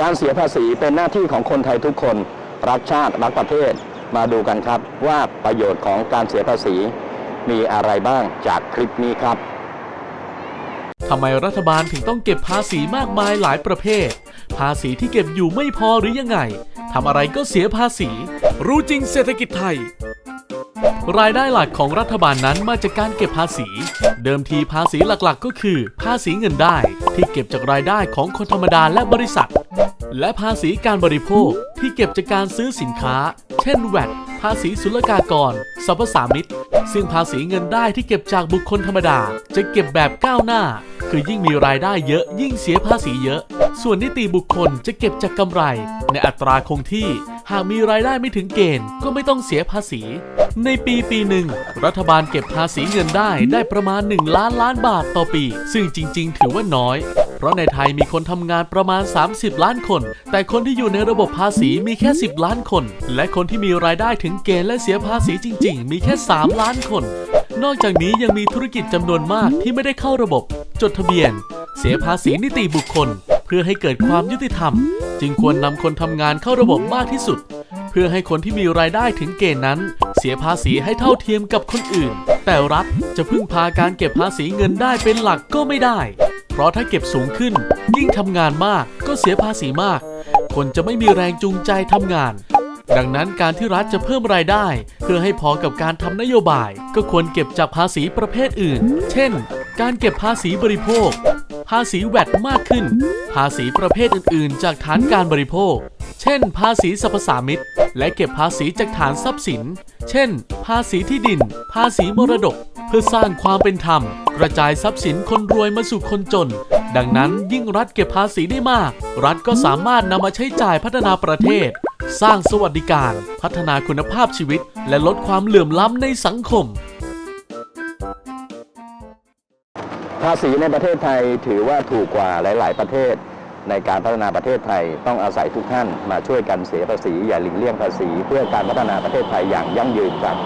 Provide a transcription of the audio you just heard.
การเสียภาษีเป็นหน้าที่ของคนไทยทุกคน รักชาติรักประเทศมาดูกันครับว่าประโยชน์ของการเสียภาษีมีอะไรบ้างจากคลิปนี้ครับทำไมรัฐบาลถึงต้องเก็บภาษีมากมายหลายประเภท ภาษีที่เก็บอยู่ไม่พอหรือยังไงทำอะไรก็เสียภาษี รู้จริงเศรษฐกิจไทย รายได้หลักของรัฐบาลนั้นมาจากการเก็บภาษี เดิมทีภาษีหลักๆ ก็คือ ภาษีเงินได้ที่เก็บจากรายได้ของคนธรรมดาและบริษัท และภาษีการบริโภคที่เก็บจากการซื้อสินค้า เช่นแวดภาษีศุลกากรสรรพสามิตซึ่งภาษีเงินได้ที่เก็บจากบุคคลธรรมดา จะเก็บแบบก้าวหน้า คือยิ่งมีรายได้เยอะยิ่งเสียภาษีเยอะ ส่วนนิติบุคคลจะเก็บจากกำไร ในอัตราคงที่ หากมีรายได้ไม่ถึงเกณฑ์ก็ไม่ต้องเสียภาษี ในปีปีหนึ่ง รัฐบาลเก็บภาษีเงินได้ได้ประมาณ 1 ล้านล้านบาทต่อปี ซึ่งจริง ๆ ถือว่าน้อย เพราะในไทยมีคนทำงานประมาณ 30 ล้านคน แต่คนที่อยู่ในระบบภาษีมีแค่ 10 ล้านคน และคนที่มีรายได้ถึงเกณฑ์และเสียภาษีจริง ๆ มีแค่ 3 ล้านคน นอกจากนี้ยังมีธุรกิจจำนวนมากที่ไม่ได้เข้าระบบ จดทะเบียน เสียภาษีนิติบุคคล เพื่อให้เกิดความยุติธรรม จึงควรนำคนทำงานเข้าระบบมากที่สุด เพื่อให้คนที่มีรายได้ถึงเกณฑ์นั้น เสียภาษีให้เท่าเทียมกับคนอื่น แต่รัฐจะพึ่งพาการเก็บภาษีเงินได้เป็นหลักก็ไม่ได้ ราะถ้าเก็บสูงขึ้น ยิ่งทำงานมากก็เสียภาษีมาก คนจะไม่มีแรงจูงใจทำงาน ดังนั้นการที่รัฐจะเพิ่มรายได้ เพื่อให้พอกับการทำนโยบาย ก็ควรเก็บจากภาษีประเภทอื่น เช่น การเก็บภาษีบริโภค ภาษีแวดมากขึ้น ภาษีประเภทอื่น ๆ จากฐานการบริโภค เช่น ภาษีสรรพสามิตและเก็บภาษีจากฐานทรัพย์สิน เช่น ภาษีที่ดิน ภาษีมรดก เพื่อสร้างความเป็นธรรม กระจายทรัพย์สินคนรวยมาสู่คนจน ดังนั้นยิ่งรัฐเก็บภาษีได้มาก รัฐก็สามารถนำมาใช้จ่ายพัฒนาประเทศ สร้างสวัสดิการ พัฒนาคุณภาพชีวิต และลดความเหลื่อมล้ำในสังคม ภาษีในประเทศไทยถือว่าถูกกว่าหลาย ๆ ประเทศ ในการพัฒนาประเทศไทยต้องอาศัยทุกท่านมาช่วยกันเสียภาษีอย่าหลีกเลี่ยงภาษี เพื่อการพัฒนาประเทศไทยอย่างยั่งยืนครับ